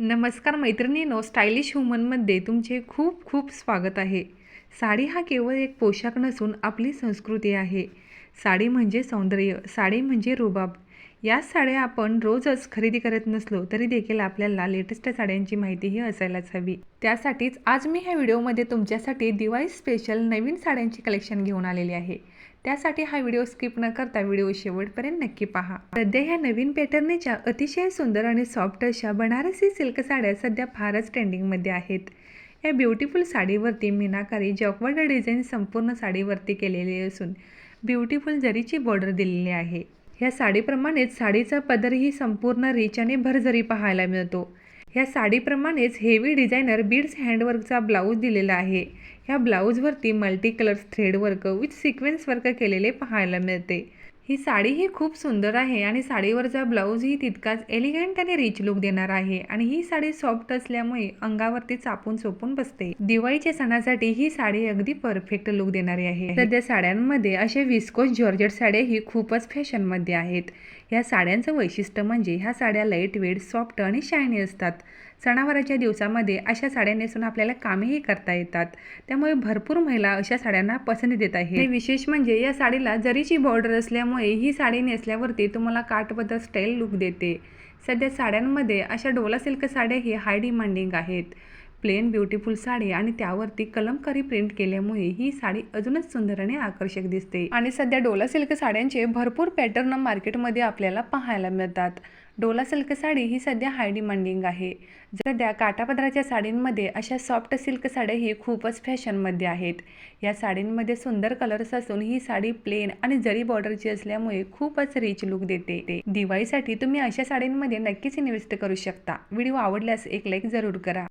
नमस्कार मैत्रिणीनो स्टायलिश ह्युमनमध्ये तुमचे खूप खूप स्वागत आहे. साडी हा केवळ एक पोशाख नसून आपली संस्कृती आहे. साडी म्हणजे सौंदर्य साडी म्हणजे रुबाब. या साड्या आपण रोजच खरेदी करत नसलो तरी देखील आपल्याला लेटेस्ट साड्यांची माहितीही असायलाच हवी. त्यासाठीच आज मी ह्या व्हिडिओमध्ये तुमच्यासाठी दिवाळी स्पेशल नवीन साड्यांची कलेक्शन घेऊन आलेली आहे. त्यासाठी हा व्हिडिओ स्किप न करता व्हिडिओ शेवटपर्यंत नक्की पहा. सध्या ह्या नवीन पॅटर्नच्या अतिशय सुंदर आणि सॉफ्ट अशा बनारसी सिल्क साड्या सध्या फारच ट्रेंडिंगमध्ये आहेत. या ब्युटिफुल साडीवरती मीनाकारी जॉकवर्ड डिझाईन संपूर्ण साडीवरती केलेली असून ब्युटिफुल जरीची बॉर्डर दिलेली आहे. ह्या साडीप्रमाणेच साडीचा पदरही संपूर्ण रिच आणि भरजरी पाहायला मिळतो. ह्या साडीप्रमाणेच हेवी डिझायनर बीड्स हँडवर्कचा ब्लाऊज दिलेला आहे. ह्या ब्लाऊजवरती multi colours thread work with sequence work केलेले पाहायला मिळते. ही साडी ही खूप सुंदर आहे आणि साडीवरचा ब्लाऊजही तितकाच एलिगंट आणि रिच लुक देणार आहे. आणि ही साडी सॉफ्ट असल्यामुळे अंगावरती चापून चोपून बसते. दिवाळीच्या सणासाठी ही साडी अगदी परफेक्ट लुक देणारी आहे. सध्या साड्यांमध्ये असे विस्कोस जॉर्जेट साड्या ही खूपच फॅशनमध्ये आहेत. या साड्यांचं वैशिष्ट्य म्हणजे ह्या साड्या लाइट वेट सॉफ्ट आणि शायनी असतात. सणावाराच्या दिवसामध्ये अशा साड्या नेसून आपल्याला कामेही करता येतात. त्यामुळे भरपूर महिला अशा साड्यांना पसंती देत आहे विशेष म्हणजे या साडीला जरीची बॉर्डर असल्यामुळे ही साडी नेसल्यावरती तुम्हाला काठबद्दल स्टाईल लुक देते. सध्या साड्यांमध्ये अशा डोला सिल्क साड्या हे हाय डिमांडिंग आहेत. प्लेन ब्युटिफुल साडी आणि त्यावरती कलमकारी प्रिंट केल्यामुळे ही साडी अजूनच सुंदर आणि आकर्षक दिसते. आणि सध्या डोला सिल्क साड्यांचे भरपूर पॅटर्न मार्केटमध्ये आपल्याला पाहायला मिळतात. डोला सिल्क साडी ही सध्या हाय डिमांडिंग आहे. सध्या काटापदराच्या साडींमध्ये अशा सॉफ्ट सिल्क साड्या ही खूपच फॅशनमध्ये आहेत. या साडींमध्ये सुंदर कलर्स असून ही साडी प्लेन आणि जरी बॉर्डरची असल्यामुळे खूपच रिच लुक देते. दिवाळीसाठी तुम्ही अशा साडींमध्ये नक्कीच इन्व्हेस्ट करू शकता. व्हिडिओ आवडल्यास एक लाईक जरूर करा.